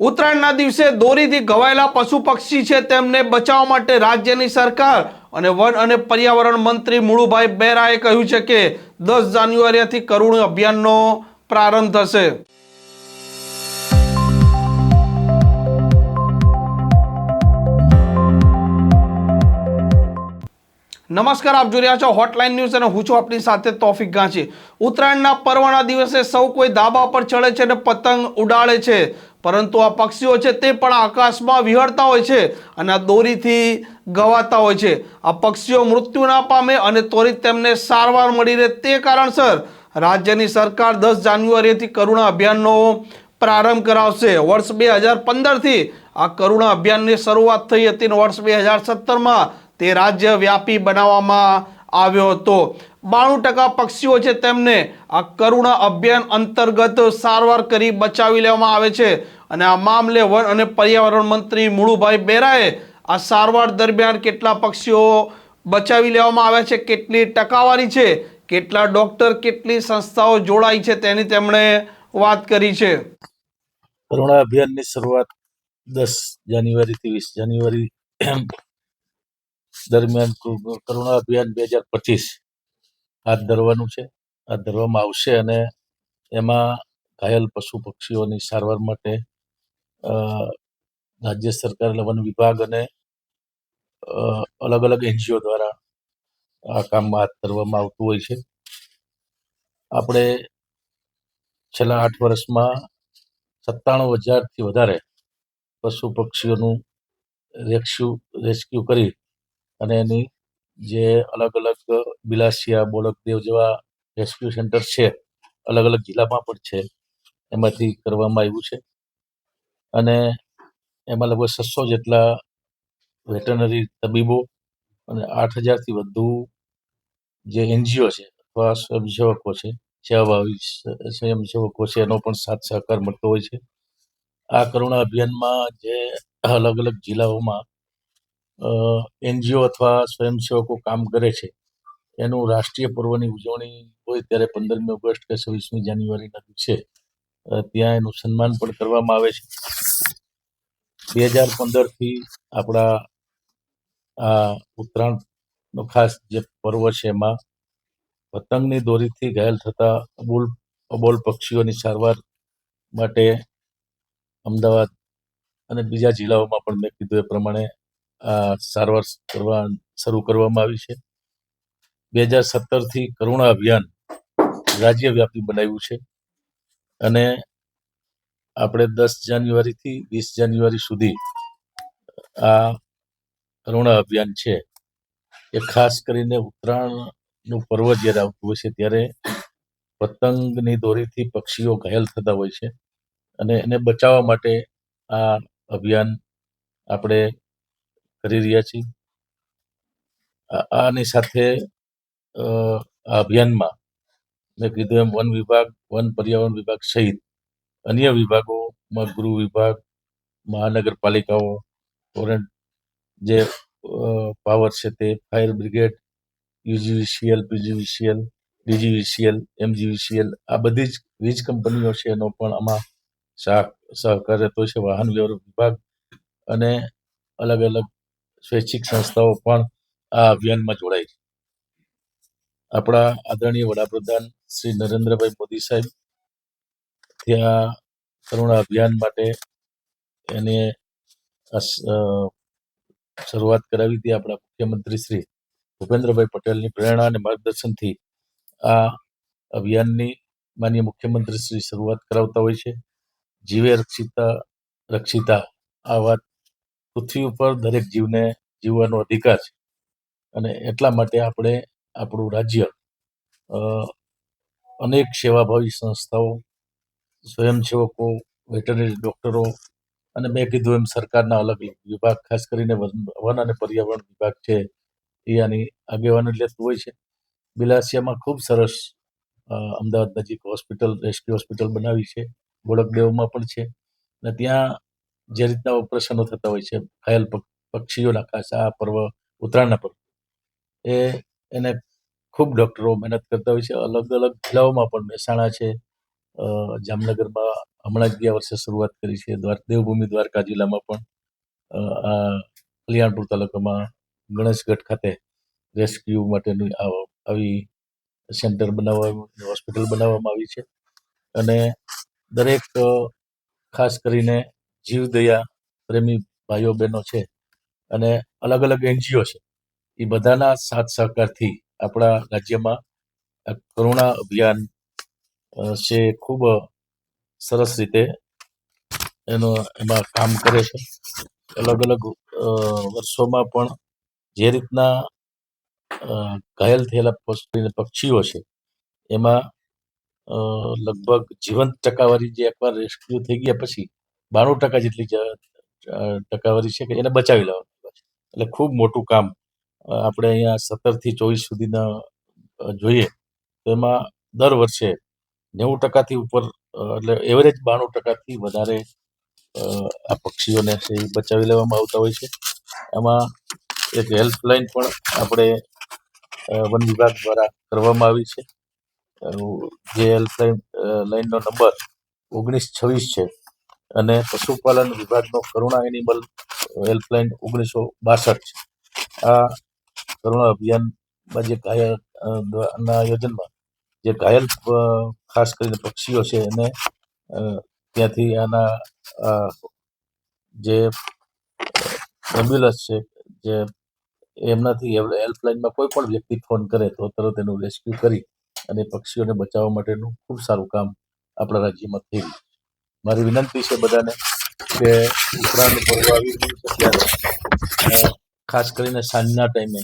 ઉત્તરાયણના દિવસે દોરીથી ઘવાયેલા પશુ પક્ષી છે તેમને બચાવવા માટે રાજ્યની સરકાર અને વન અને પર્યાવરણ મંત્રી મુળુભાઈ બેરાએ કહ્યું છે કે દસ જાન્યુઆરીથી કરુણ અભિયાનનો પ્રારંભ થશે. નમસ્કાર, આપ જોઈ રહ્યા છો હોટલાઇન ન્યૂઝ અને હું છું આપની સાથે તોફિક ગાંચી. ઉત્તરાયણના પર્વના દિવસે સૌ કોઈ ધાબા પર ચડે છે અને પતંગ ઉડાડે છે. પરંતુ આ પક્ષીઓ છે તે પણ આકાશમાં વિહરતા હોય છે અને આ દોરીથી ગવાતા હોય છે. આ પક્ષીઓ મૃત્યુ ના પામે અને ત્વરિત તેમને સારવાર મળી રહે તે કારણસર રાજ્યની સરકાર દસ જાન્યુઆરીથી કરુણા અભિયાનનો પ્રારંભ કરાવશે. વર્ષ બે હજાર પંદરથી આ કરુણા અભિયાનની શરૂઆત થઈ હતી અને વર્ષ બે હજાર સત્તરમાં તે રાજ્ય વ્યાપી બનાવવામાં આવ્યો હતો. બાણું ટકા પક્ષીઓ છે તેમને આ કરુણા અભિયાન અંતર્ગત સારવાર કરી બચાવી લેવામાં આવે છે. અને આ મામલે વન અને પર્યાવરણ મંત્રી મુળુભાઈ બેરાએ આ સારવાર દરમિયાન કેટલા પક્ષીઓ બચાવી લેવામાં આવ્યા છે, કેટલી ટકાવારી છે, કેટલા ડોક્ટર, કેટલી સંસ્થાઓ જોડાઈ છે તેની તેમણે વાત કરી છે. કરુણા અભિયાનની શરૂઆત દસ જાન્યુઆરીથી વીસ જાન્યુઆરી દરમિયાન કરુણા અભિયાન બે હજાર પચીસ હાથ ધરવાનું છે. હાથ ધરવામાં આવશે અને એમાં ઘાયલ પશુ પક્ષીઓની સારવાર માટે રાજ્ય સરકાર એટલે વન વિભાગ અને અલગ અલગ એનજીઓ દ્વારા આ કામમાં હાથ ધરવામાં આવતું હોય છે. આપણે છેલ્લા આઠ વર્ષમાં સત્તાણું હજારથી વધારે પશુ પક્ષીઓનું રેસ્ક્યુ રેસ્ક્યુ કરી અને એની જે અલગ અલગ બિલાસિયા, બોલકદેવ જેવા રેસ્ક્યુ સેન્ટર છે અલગ અલગ જિલ્લામાં પણ છે, એમાંથી કરવામાં આવ્યું છે. અને એમાં લગભગ છસો જેટલા વેટરનરી તબીબો અને આઠ હજારથી વધુ જે એનજીઓ છે અથવા સ્વયંસેવકો છે, સેવાભાવી સ્વયંસેવકો છે, એનો પણ સાથ સહકાર મળતો હોય છે. આ કરુણા અભિયાનમાં જે અલગ અલગ જિલ્લાઓમાં એનજીઓ અથવા સ્વયંસેવકો કામ કરે છે, એનું રાષ્ટ્રીય પર્વની ઉજવણી હોય ત્યારે પંદરમી ઓગસ્ટ કે છવ્વીસમી જાન્યુઆરીના દિવસે ત્યાં એનું સન્માન પણ કરવામાં આવે છે. બે હજાર પંદરથી આપણા આ ઉત્તરાયણનો ખાસ જે પર્વ છે એમાં પતંગની દોરીથી ઘાયલ થતા અબોલ અબોલ પક્ષીઓની સારવાર માટે અમદાવાદ અને બીજા જિલ્લાઓમાં પણ મેં કીધું એ પ્રમાણે આ સારવાર કરવા શરૂ કરવામાં આવી છે. બે હજાર સત્તરથી કરુણા અભિયાન રાજ્યવ્યાપી બનાવ્યું છે અને આપણે દસ જાન્યુઆરીથી વીસ જાન્યુઆરી સુધી આ કરુણા અભિયાન છે. એ ખાસ કરીને ઉત્તરાયણનું પર્વ જ્યારે આવતું હોય છે, ત્યારે પતંગની દોરીથી પક્ષીઓ ઘાયલ થતા હોય છે અને એને બચાવવા માટે આ અભિયાન આપણે કરી રહ્યા છીએ. આની સાથે આ અભિયાનમાં મેં કીધું એમ વન વિભાગ, વન પર્યાવરણ વિભાગ સહિત અન્ય વિભાગોમાં ગૃહ વિભાગ, મહાનગરપાલિકાઓ ફોરેન જે પાવર છે તે fire brigade UGVCL PGVCL DGVCL MGVCL આ બધી જ વીજ કંપનીઓ છે એનો પણ આમાં સહ- સહકાર રહેતો છે, વાહન વ્યવહાર વિભાગ અને અલગ અલગ સ્વૈચ્છિક સંસ્થાઓ પણ આ અભિયાનમાં જોડાય છે. આપણા આદરણીય વડાપ્રધાન શ્રી નરેન્દ્રભાઈ મોદી સાહેબ ત્યાં કરુણા અભિયાન માટે એને શરૂઆત કરાવી હતી આપણા મુખ્યમંત્રી શ્રી ભૂપેન્દ્રભાઈ પટેલની પ્રેરણા અને માર્ગદર્શનથી આ અભિયાનની માન્ય મુખ્યમંત્રી શ્રી શરૂઆત કરાવતા હોય છે. જીવે રક્ષિતા રક્ષિતા, આ વાત પૃથ્વી ઉપર દરેક જીવને જીવવાનો અધિકાર છે. અને એટલા માટે આપણે આપણું રાજ્ય અનેક સેવાભાવી સંસ્થાઓ સ્વયંસેવકો વેટરનરી ડોક્ટરો અને મેં કીધું એમ સરકારના અલગ અલગ વિભાગ, ખાસ કરીને વન અને પર્યાવરણ વિભાગ છે, એ આની આગેવાની લેતું હોય છે. બિલાસિયામાં ખૂબ સરસ અમદાવાદ નજીક હોસ્પિટલ રેસ્ક્યુ હોસ્પિટલ બનાવી છે ગોળકદેવમાં પણ છે અને ત્યાં જે રીતના ઓપરેશનો થતા હોય છે, ઘાયલ પક્ષીઓના ખાસ, આ પર્વ, ઉત્તરાયણના પર્વ, એ, એને ખૂબ ડૉક્ટરો મહેનત કરતા હોય છે. અલગ અલગ જિલ્લાઓમાં પણ મહેસાણા છે જામનગરમાં હમણાં જ ગયા વર્ષે શરૂઆત કરી છે. દ્વાર, દેવભૂમિ દ્વારકા જિલ્લામાં પણ આ કલ્યાણપુર તાલુકામાં ગણેશગઢ ખાતે રેસ્ક્યુ માટેની આવી સેન્ટર બનાવવા હોસ્પિટલ બનાવવામાં આવી છે. અને દરેક ખાસ કરીને જીવદયા પ્રેમી ભાઈઓ બહેનો છે અને અલગ અલગ એનજીઓ છે. એ બધાના સાથ સહકારથી આપણા રાજ્યમાં કરુણા અભિયાન છે ખૂબ સરસ રીતે એનો એમાં કામ કરે છે. અલગ અલગ વર્ષોમાં પણ જે રીતના ઘાયલ થયેલા પક્ષીઓ છે, એમાં લગભગ જીવંત ટકાવારી જે એકવાર રેસ્ક્યુ થઈ ગયા પછી બાણું ટકા જેટલી ટકાવારી છે કે એને બચાવી લેવામાં એટલે ખૂબ મોટું કામ આપણે અહીંયા સત્તરથી ચોવીસ સુધીના જોઈએ તો એમાં દર વર્ષે નેવું ટકાથી ઉપર એટલે એવરેજ બાણું ટકાથી વધારે આ પક્ષીઓને છે એ બચાવી લેવામાં આવતા હોય છે. આમાં એક હેલ્પલાઇન પણ આપણે વન વિભાગ દ્વારા કરવામાં આવી છે. જે હેલ્પલાઇન લાઇનનો નંબર ઓગણીસ છવ્વીસ છે અને પશુપાલન વિભાગનો કરુણા એનિમલ હેલ્પલાઇન ઓગણીસો બાસઠ છે. આ કરુણા અભિયાનમાં જે અ, ના આયોજનમાં જે ઘાયલ ખાસ કરીને પક્ષીઓ છે એને ત્યાંથી આના જે એમ્બ્યુલન્સ છે, જે એમનાથી હેલ્પલાઇનમાં કોઈ પણ વ્યક્તિ ફોન કરે તો તરત એનું રેસ્ક્યુ કરી અને પક્ષીઓને બચાવવા માટેનું ખૂબ સારું કામ આપણા રાજ્યમાં થઈ મારી વિનંતી છે બધાને કે ઉત્તરાયણ પર્વ આવી રહ્યું છે ત્યારે ખાસ કરીને સાંજના ટાઈમે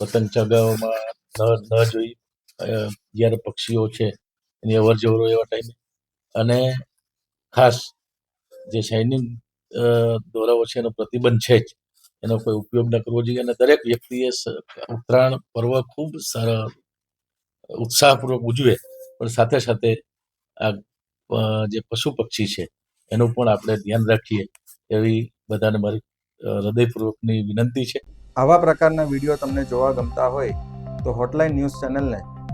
પતંગ ચગાવવામાં ન ન જોઈ જ્યારે પક્ષીઓ છે એની અવર જવર એવા ટાઈમે અને ખાસ જે સૈનિક દોરાઓ છે એનો પ્રતિબંધ છે જ. એનો કોઈ ઉપયોગ ન કરવો જોઈએ. અને દરેક વ્યક્તિએ ઉત્તરાયણ પર્વ ખૂબ સારા, ઉત્સાહપૂર્વક ઉજવે. પણ સાથે સાથે આ જે પશુ પક્ષી છે, એનું પણ આપણે ધ્યાન રાખીએ. એવી બધાને મારી હૃદયપૂર્વકની વિનંતી છે. આવા પ્રકારના વીડિયો તમને જોવા ગમતા હોય તો હોટલાઇન ન્યૂઝ ચેનલને